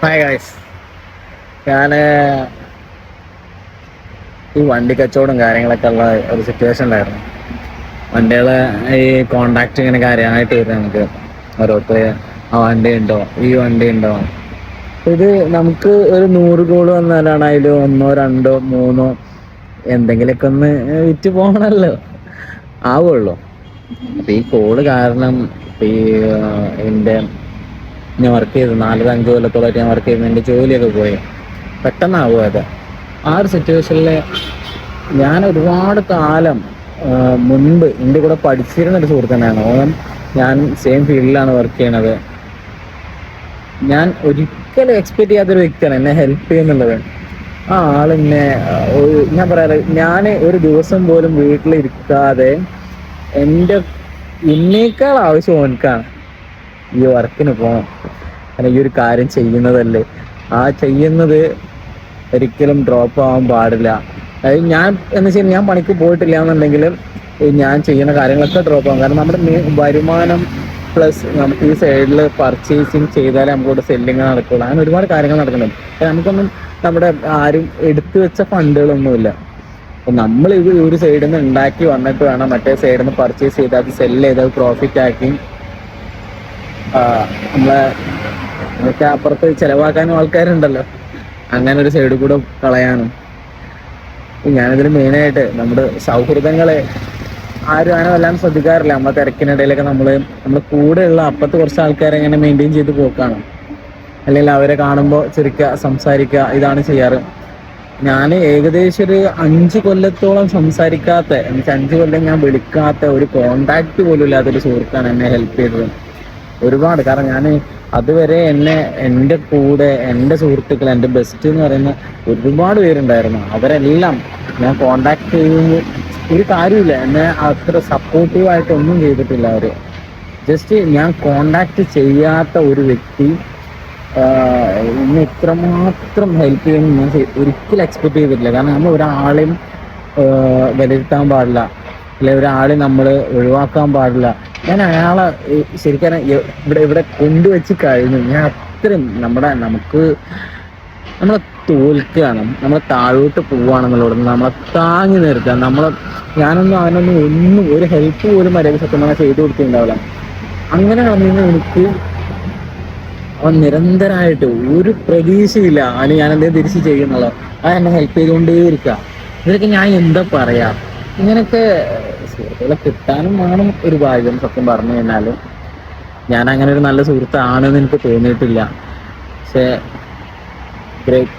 Hi guys ഞാൻ ഈ വണ്ടി കച്ചവടം കാര്യങ്ങളൊക്കെ ഉള്ള ഒരു സിറ്റുവേഷൻ സിറ്റുവേഷനിലായിരുന്നു വണ്ടികളെ ഈ കോണ്ടാക്ട് ഇങ്ങനെ കാര്യമായിട്ട് വരും നമുക്ക്. ഓരോരുത്തർ ആ വണ്ടി ഉണ്ടോ? ഈ വണ്ടി ഉണ്ടോ? ഇത് നമുക്ക് ഒരു നൂറ് കോൾ വന്നാലാണ് അതിൽ ഒന്നോ രണ്ടോ മൂന്നോ എന്തെങ്കിലുമൊക്കെ ഒന്ന് വിറ്റ് പോകണമല്ലോ. ആവുള്ളൂ. അപ്പൊ ഈ കോൾ കാരണം ഈ എന്റെ ഞാൻ വർക്ക് ചെയ്തു നാലര അഞ്ച് കൊല്ലത്തോളായിട്ട് ഞാൻ വർക്ക് ചെയ്തു എന്റെ ജോലിയൊക്കെ പോയി. പെട്ടെന്നാവും അത്. ആ ഒരു സിറ്റുവേഷനിൽ ഞാൻ ഒരുപാട് കാലം മുൻപ് എന്റെ കൂടെ പഠിച്ചിരുന്ന ഒരു സുഹൃത്ത് തന്നെയാണ് ഓൻ ഞാൻ സെയിം ഫീൽഡിലാണ് വർക്ക് ചെയ്യണത്. ഞാൻ ഒരിക്കലും എക്സ്പെക്ട് ചെയ്യാത്തൊരു വ്യക്തിയാണ്. എന്നെ ഹെൽപ്പ് ചെയ്യുന്നുള്ളത്. ആ ആൾ എന്നെ ഞാൻ പറയാറ് ഞാൻ ഒരു ദിവസം പോലും വീട്ടിലിരിക്കാതെ എന്റെ എന്നേക്കാൾ ആവശ്യം ഓനക്കാണ് ഈ വർക്കിന് പോകണം കാരണം ഈ ഒരു കാര്യം ചെയ്യുന്നതല്ലേ? ആ ചെയ്യുന്നത് ഒരിക്കലും ഡ്രോപ്പ് ആവാൻ പാടില്ല. അതായത് ഞാൻ എന്ന് വെച്ചാൽ ഞാൻ പണിക്ക് പോയിട്ടില്ല എന്നുണ്ടെങ്കിലും ഞാൻ ചെയ്യുന്ന കാര്യങ്ങളൊക്കെ ഡ്രോപ്പ് ആവും. കാരണം നമ്മുടെ വരുമാനം പ്ലസ് നമുക്ക് ഈ സൈഡിൽ പർച്ചേസിങ് ചെയ്താലേ നമുക്കിവിടെ സെല്ലിങ് നടക്കുള്ളൂ. അങ്ങനെ ഒരുപാട് കാര്യങ്ങൾ നടക്കുന്നുണ്ട്. നമുക്കൊന്നും നമ്മുടെ ആരും എടുത്തു വെച്ച ഫണ്ടുകളൊന്നുമില്ല. അപ്പം നമ്മൾ ഇത് ഒരു സൈഡിൽ നിന്ന് ഉണ്ടാക്കി വന്നിട്ട് വേണം മറ്റേ സൈഡിൽ നിന്ന് പർച്ചേസ് ചെയ്ത് അത് സെല്ല് ചെയ്ത് പ്രോഫിറ്റ് ആക്കി നമ്മളെ നമുക്ക് അപ്പുറത്ത് ചെലവാക്കാനും ആൾക്കാരുണ്ടല്ലോ. അങ്ങനെ ഒരു സൈഡിൽ കൂടെ കളയാനും. ഞാനിതിന് മെയിനായിട്ട് നമ്മുടെ സൗഹൃദങ്ങളെ ആരും അങ്ങനെ വല്ലാണ്ട് ശ്രദ്ധിക്കാറില്ല. നമ്മളെ തിരക്കിനിടയിലൊക്കെ നമ്മൾ നമ്മൾ കൂടെയുള്ള അപ്പുറത്ത് കുറച്ച് ആൾക്കാരെ ഇങ്ങനെ മെയിന്റെയിൻ ചെയ്ത് പോക്കാണ്. അല്ലെങ്കിൽ അവരെ കാണുമ്പോൾ ചിരിക്കുക സംസാരിക്കുക ഇതാണ് ചെയ്യാറ്. ഞാൻ ഏകദേശം ഒരു അഞ്ച് കൊല്ലത്തോളം സംസാരിക്കാത്ത എനിക്ക് അഞ്ച് കൊല്ലം ഞാൻ വിളിക്കാത്ത ഒരു കോണ്ടാക്ട് പോലും ഇല്ലാത്തൊരു സുഹൃത്താണ് എന്നെ ഹെൽപ്പ് ചെയ്തത്. ഒരുപാട്. കാരണം ഞാൻ അതുവരെ എന്നെ എന്റെ കൂടെ എന്റെ സുഹൃത്തുക്കൾ എന്റെ ബെസ്റ്റ് എന്ന് പറയുന്ന ഒരുപാട് പേരുണ്ടായിരുന്നു. അവരെല്ലാം ഞാൻ കോണ്ടാക്ട് ചെയ്യുന്നത് ഒരു കാര്യമില്ല എന്നെ അത്ര സപ്പോർട്ടീവായിട്ട് ഒന്നും ചെയ്തിട്ടില്ല അവർ ജസ്റ്റ് ഞാൻ കോണ്ടാക്ട് ചെയ്യാത്ത ഒരു വ്യക്തി എന്നെ ഇത്രമാത്രം ഹെൽപ്പ് ചെയ്യുമെന്ന് ഞാൻ ഒരിക്കലും എക്സ്പെക്ട് ചെയ്തിട്ടില്ല. കാരണം നമ്മൾ ഒരാളെയും വിലയിരുത്താൻ പാടില്ല. അല്ലെ ഒരാളെ നമ്മൾ ഒഴിവാക്കാൻ പാടില്ല. ഞാൻ അയാളെ ശരിക്കും ഇവിടെ ഇവിടെ കൊണ്ടുവച്ച് കഴിഞ്ഞു. ഞാൻ അത്രയും നമ്മുടെ നമുക്ക് നമ്മളെ തോൽക്കുകയാണ് നമ്മളെ താഴോട്ട് പോവുകയാണെന്നുള്ളത് നമ്മളെ താങ്ങി നിർത്തുക നമ്മളെ ഞാനൊന്നും അവനൊന്നും ഒന്നും ഒരു ഹെൽപ്പ് പോലും മര്യാദ സത്യം ചെയ്തു കൊടുത്തിട്ടുണ്ടാവില്ല. അങ്ങനെ വന്നിരുന്ന എനിക്ക് അവൻ നിരന്തരമായിട്ട് ഒരു പ്രതീക്ഷയില്ല അവന് ഞാൻ എന്തെങ്കിലും തിരിച്ച് ചെയ്യുന്നുള്ളത് അവൻ എന്നെ ഹെൽപ്പ് ചെയ്തുകൊണ്ടേ ഇരിക്കുക ഇതൊക്കെ ഞാൻ എന്താ പറയാ? ഇങ്ങനെയൊക്കെ സുഹൃത്തുക്കളെ കിട്ടാനും വേണം ഒരു ഭാഗ്യം സത്യം പറഞ്ഞു കഴിഞ്ഞാൽ. ഞാൻ അങ്ങനെ ഒരു നല്ല സുഹൃത്താണെന്ന് എനിക്ക് തോന്നിയിട്ടില്ല. പക്ഷേ ഗ്രേറ്റ്